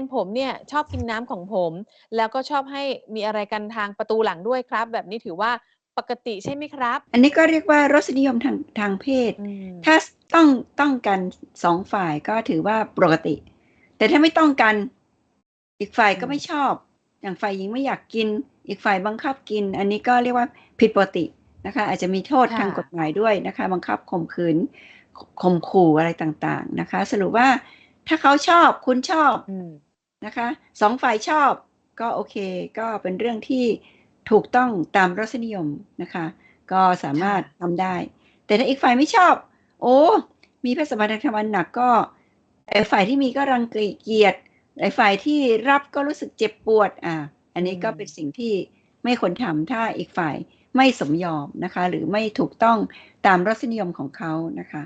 นผมเนี่ยชอบกินน้ำของผม แล้วก็ชอบให้มีอะไรกันทางประตูหลังด้วยครับ แบบนี้ถือว่าปกติใช่ไหมครับ อันนี้ก็เรียกว่ารสนิยมทางทางเพศอืมถ้าต้องต้องกันสองฝ่ายก็ถือว่าปกติ แต่ถ้าไม่ต้องกันอีกฝ่ายก็ไม่ชอบ อย่างฝ่ายหญิงไม่อยากกิน อีกฝ่ายบังคับกิน อันนี้ก็เรียกว่าผิดปกตินะคะ อาจจะมีโทษค่ะทางกฎหมายด้วยนะคะ บังคับข่มขืนข่มขู่อะไรต่างๆนะคะ สรุปว่า ถ้าเขาชอบคุณชอบอืมนะคะสองฝ่ายชอบก็โอเค ก็เป็นเรื่องที่ถูกต้องตามรสนิยมนะคะ ก็สามารถทำได้ แต่ถ้าอีกฝ่ายไม่ชอบ โอ้มีเพศสัมพันธ์ทางทวารหนักก็ไอ้ฝ่ายที่มีก็รังเกียจไอ้ฝ่ายที่รับก็รู้สึกเจ็บปวดอ่าอันนี้ก็อืมเป็นสิ่งที่ไม่ควรทำถ้าอีกฝ่ายไม่สมยอมนะคะ หรือไม่ถูกต้องตามรสนิยมของเขานะคะ